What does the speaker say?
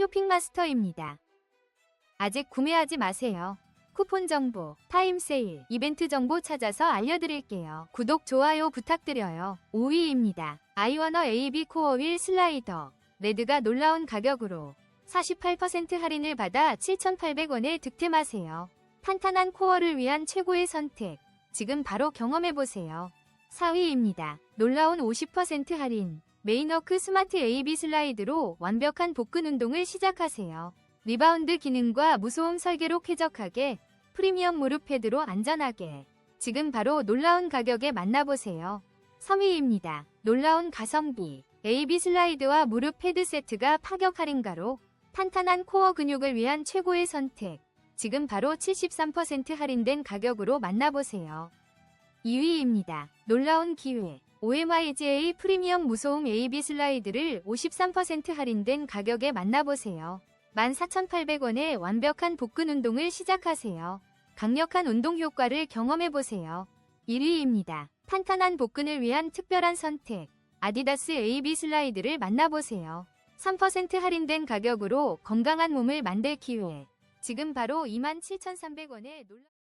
쇼핑마스터입니다. 아직 구매하지 마세요. 쿠폰 정보, 타임 세일, 이벤트 정보 찾아서 알려드릴게요. 구독, 좋아요 부탁드려요. 5위입니다. 아이워너 AB 코어 휠 슬라이더. 레드가 놀라운 가격으로 48% 할인을 받아 7,800원에 득템하세요. 탄탄한 코어를 위한 최고의 선택. 지금 바로 경험해보세요. 4위입니다. 놀라운 50% 할인. 메인워크 스마트 AB 슬라이드로 완벽한 복근 운동을 시작하세요. 리바운드 기능과 무소음 설계로 쾌적하게 프리미엄 무릎 패드로 안전하게 지금 바로 놀라운 가격에 만나보세요. 3위입니다. 놀라운 가성비 AB 슬라이드와 무릎 패드 세트가 파격 할인가로 탄탄한 코어 근육을 위한 최고의 선택 지금 바로 73% 할인된 가격으로 만나보세요. 2위입니다. 놀라운 기회 OMIGA 프리미엄 무소음 AB 슬라이드를 53% 할인된 가격에 만나보세요. 14,800원에 완벽한 복근 운동을 시작하세요. 강력한 운동 효과를 경험해보세요. 1위입니다. 탄탄한 복근을 위한 특별한 선택. 아디다스 AB 슬라이드를 만나보세요. 3% 할인된 가격으로 건강한 몸을 만들 기회. 지금 바로 27,300원에 놀라...